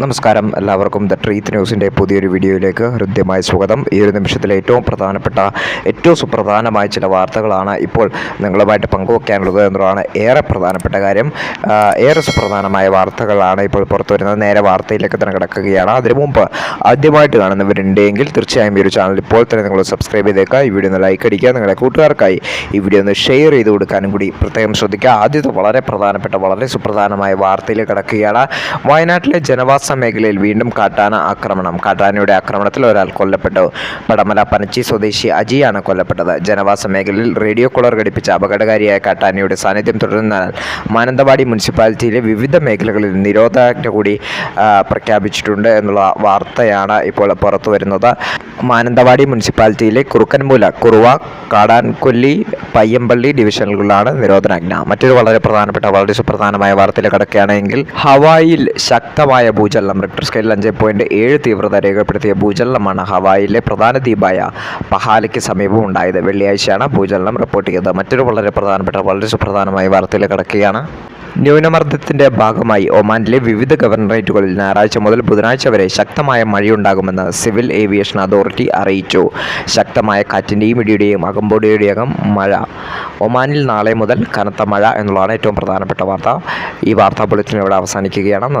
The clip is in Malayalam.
നമസ്കാരം. എല്ലാവർക്കും ദ ട്രീത്ത് ന്യൂസിന്റെ പുതിയൊരു വീഡിയോയിലേക്ക് ഹൃദ്യമായ സ്വാഗതം. ഈ ഒരു നിമിഷത്തിലെ ഏറ്റവും പ്രധാനപ്പെട്ട ഏറ്റവും സുപ്രധാനമായ ചില വാർത്തകളാണ് ഇപ്പോൾ നിങ്ങളുമായിട്ട് പങ്കുവയ്ക്കാനുള്ളത് എന്നതാണ് ഏറെ പ്രധാനപ്പെട്ട കാര്യം. ഏറെ സുപ്രധാനമായ വാർത്തകളാണ് ഇപ്പോൾ പുറത്തു വരുന്നത്. നേരെ വാർത്തയിലേക്ക് തന്നെ കിടക്കുകയാണ്. അതിനു മുമ്പ് ആദ്യമായിട്ട് കാണുന്നവരുണ്ടെങ്കിൽ തീർച്ചയായും ഈ ഒരു ചാനൽ ഇപ്പോൾ തന്നെ നിങ്ങൾ സബ്സ്ക്രൈബ് ചെയ്തേക്കുക. ഈ വീഡിയോ ഒന്ന് ലൈക്ക് അടിക്കുക. നിങ്ങളുടെ കൂട്ടുകാർക്കായി ഈ വീഡിയോ ഒന്ന് ഷെയർ ചെയ്ത് കൊടുക്കാനും കൂടി പ്രത്യേകം ശ്രദ്ധിക്കുക. ആദ്യത്തെ വളരെ പ്രധാനപ്പെട്ട വളരെ സുപ്രധാനമായ വാർത്തയിൽ കിടക്കുകയാണ്. വയനാട്ടിലെ ജനവാസ മേഖലയിൽ വീണ്ടും കാട്ടാന ആക്രമണം. കാട്ടാനയുടെ ആക്രമണത്തിൽ ഒരാൾ കൊല്ലപ്പെട്ടു. പടമല പനച്ചി സ്വദേശി അജിയാണ് കൊല്ലപ്പെട്ടത്. ജനവാസ മേഖലയിൽ റേഡിയോ കോളർ ഘടിപ്പിച്ച അപകടകാരിയായ കാട്ടാനയുടെ സാന്നിധ്യം തുടരുന്നതിനാൽ മാനന്തവാടി മുനിസിപ്പാലിറ്റിയിലെ വിവിധ മേഖലകളിൽ നിരോധനാജ്ഞ കൂടി പ്രഖ്യാപിച്ചിട്ടുണ്ട് എന്നുള്ള വാർത്തയാണ് ഇപ്പോൾ പുറത്തു വരുന്നത്. മാനന്തവാടി മുനിസിപ്പാലിറ്റിയിലെ കുറുക്കൻമൂല കുറുവ കാടാൻകൊല്ലി പയ്യമ്പള്ളി ഡിവിഷനുകളിലാണ് നിരോധനാജ്ഞ. മറ്റൊരു വളരെ പ്രധാനപ്പെട്ട വളരെ സുപ്രധാനമായ വാർത്തയിൽ കിടക്കുകയാണെങ്കിൽ ഹവായിൽ ശക്തമായ ഭൂചലനം. റിക്ടർ സ്കെയിൽ അഞ്ച് പോയിന്റ് ഏഴ് തീവ്രത രേഖപ്പെടുത്തിയ ഭൂചലനമാണ് ഹവായിലെ പ്രധാന ദ്വീപായ പഹാലയ്ക്ക് സമീപം ഉണ്ടായത്. വെള്ളിയാഴ്ചയാണ് ഭൂചലനം റിപ്പോർട്ട് ചെയ്തത്. മറ്റൊരു വളരെ പ്രധാനപ്പെട്ട വളരെ സുപ്രധാനമായി വാർത്തയിൽ കിടക്കുകയാണ്. ന്യൂനമർദ്ദത്തിന്റെ ഭാഗമായി ഒമാനിലെ വിവിധ ഗവർണറേറ്റുകളിൽ ഞായറാഴ്ച മുതൽ ബുധനാഴ്ച വരെ ശക്തമായ മഴയുണ്ടാകുമെന്ന് സിവിൽ ഏവിയേഷൻ അതോറിറ്റി അറിയിച്ചു. ശക്തമായ കാറ്റിന്റെയും ഇടിയുടെയും അകമ്പോടിയുടെയും മഴ. ഒമാനിൽ നാളെ മുതൽ കനത്ത മഴ എന്നുള്ളതാണ് ഏറ്റവും പ്രധാനപ്പെട്ട വാർത്ത. ഈ വാർത്താ ബുള്ളറ്റിൻ ഇവിടെ അവസാനിക്കുകയാണ്.